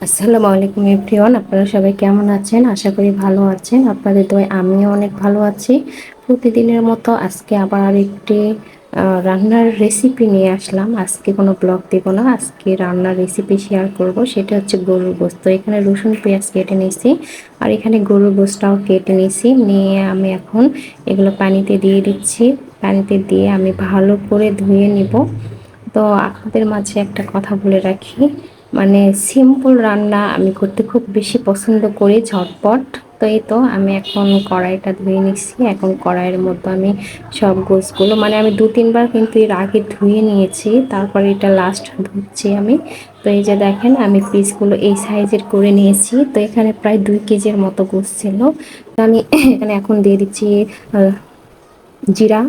আসসালামু আলাইকুম এভরিওয়ান, আপনারা সবাই কেমন আছেন? আশা করি ভালো আছেন। আপনাদের দয় আমিও অনেক ভালো আছি। প্রতিদিনের মতো আজকে আবার আরেকটি রান্নার রেসিপি নিয়ে আসলাম। আজকে কোনো ব্লগ দেব না, আজকে রান্নার রেসিপি শেয়ার করব। সেটা হচ্ছে গরুর গোস্ত। এখানে রসুন, পেঁয়াজ কেটে নিয়েছি আর এখানে গরুর গোস্তটাও কেটে নিয়েছি। নিয়ে আমি এখন এগুলো পানিতে দিয়ে দিচ্ছি। পানিতে দিয়ে আমি ভালো করে ধুয়ে নিব। তো আপনাদের মাঝে একটা কথা বলে রাখি। মানে সিম্পল রান্না আমি করতে খুব বেশি পছন্দ করি ঝটপট। তো এই তো আমি এখন কড়াইটা ধুয়ে নিচ্ছি এখন কড়াইয়ের মধ্যে আমি সব গোছগুলো মানে আমি দু তিনবার কিন্তু এর আগে ধুয়ে নিয়েছি, তারপরে এটা লাস্ট ধুচ্ছি আমি। তো এই যে দেখেন, আমি পিসগুলো এই সাইজের করে নিয়েছি। তো এখানে প্রায় দুই কেজির মতো গোছ ছিল। তো আমি এখানে এখন দিয়ে দিচ্ছি জিরা।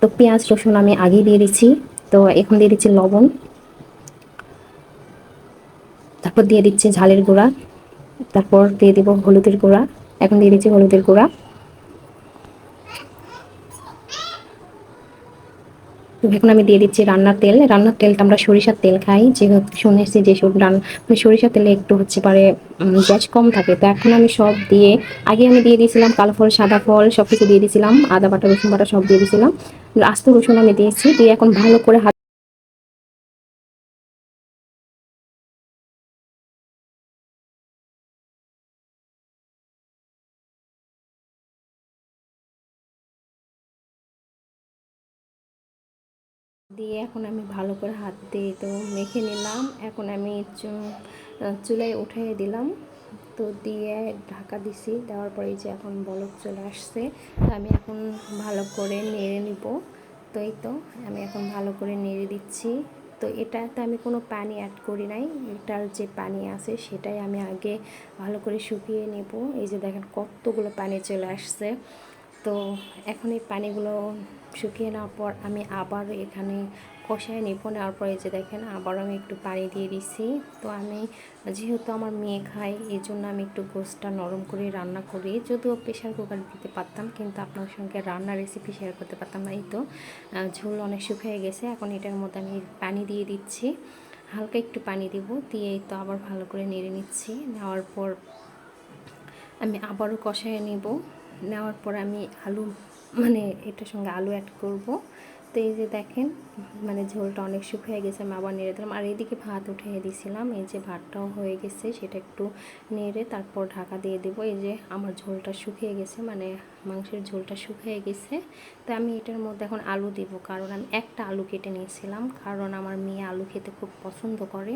তো পেঁয়াজ রসুন আমি আগে দিয়ে দিচ্ছি তো এখন দিয়ে দিচ্ছি লবণ। তারপর দিয়ে দিচ্ছি ঝালের গুঁড়া, তারপর দিয়ে দিব হলুদের গুঁড়া, এখন দিয়ে দিচ্ছি হলুদের গুঁড়া। এখন আমি দিয়ে দিচ্ছি রান্নার তেল। রান্নার তেলটা আমরা সরিষার তেল খাই, যেহেতু শুনেছি যে মানে সরিষার তেলে একটু হচ্ছে পারে গ্যাস কম থাকে। তো এখন আমি সব দিয়ে আগে আমি দিয়ে দিয়েছিলাম কালো ফল, সাদা ফল সব কিছু দিয়ে দিয়েছিলাম আদা বাটা, রসুন বাটা সব দিয়ে দিয়েছিলাম আস্ত রসুন আমি দিয়েছি। দিয়ে এখন ভালো করে দিয়ে এখন আমি ভালো করে হাত দিয়ে তো মেখে নিলাম। এখন আমি চুলায় উঠিয়ে দিলাম। তো দিয়ে ঢাকা দিছি। দেওয়ার পরে যে এখন বলক চলে আসছে। তো আমি এখন ভালো করে নেড়ে নিব। তো এই তো আমি এখন ভালো করে নেড়ে দিচ্ছি। তো এটাতে আমি কোনো পানি অ্যাড করি নাই। এটার যে পানি আছে সেটাই আমি আগে ভালো করে শুকিয়ে নেব। এই যে দেখেন কতগুলো পানি চলে আসছে। তো এখন এই পানিগুলো শুকিয়ে নেওয়ার পর আমি আবার এখানে কষায় নেব। নেওয়ার পরে যে দেখেন আবার আমি একটু পানি দিয়ে দিছি। তো আমি যেহেতু আমার মেয়ে খায়, এই জন্য আমি একটু গোসটা নরম করে রান্না করি। যদিও প্রেশার কুকার দিতে পারতাম, কিন্তু আপনার সঙ্গে রান্নার রেসিপি শেয়ার করতে পারতাম না। এই তো ঝোল অনেক শুকিয়ে গেছে। এখন এটার মধ্যে আমি পানি দিয়ে দিচ্ছি। হালকা একটু পানি দিব, দিয়ে তো আবার ভালো করে নেড়ে নিচ্ছি। নেওয়ার পর আমি আবারও কষায় নেব। নেওয়ার পর আমি আলু মানে এটার সঙ্গে আলু অ্যাড করব। তো এই যে দেখেন মানে ঝোলটা অনেক শুকিয়ে গেছে, আমি আবার নেড়ে দিলাম। আর এদিকে ভাত উঠিয়ে দিয়েছিলাম এই যে ভাতটাও হয়ে গেছে, সেটা একটু নেড়ে তারপর ঢাকা দিয়ে দেবো। এই যে আমার ঝোলটা শুকিয়ে গেছে মানে মাংসের ঝোলটা শুকিয়ে গেছে। তো আমি এটার মধ্যে এখন আলু দিব, কারণ আমি একটা আলু কেটে নিয়েছিলাম, কারণ আমার মেয়ে আলু খেতে খুব পছন্দ করে।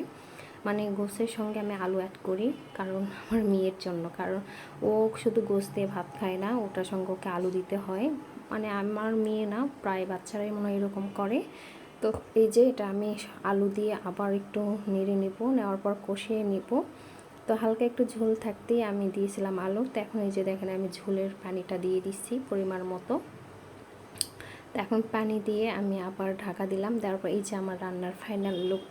মানে গোসের সঙ্গে আমি আলু অ্যাড করি, কারণ আমার মেয়ের জন্য। কারণ ও শুধু গোস দিয়ে ভাত খায় না, ওটার সঙ্গে ওকে আলু দিতে হয়। মানে আমার মেয়ে না, প্রায় বাচ্চারাই মনে হয় এরকম করে। তো এই যে এটা আমি আলু দিয়ে আবার একটু নেড়ে নেব, নেওয়ার পর কষিয়ে নেব। তো হালকা একটু ঝোল থাকতেই আমি দিয়েছিলাম আলু। তো এখন এই যে দেখেন, আমি ঝোলের পানিটা দিয়ে দিচ্ছি পরিমাণ মতো। তো এখন পানি দিয়ে আমি আবার ঢাকা দিলাম তারপর এই যে আমার রান্নার ফাইনাল লুক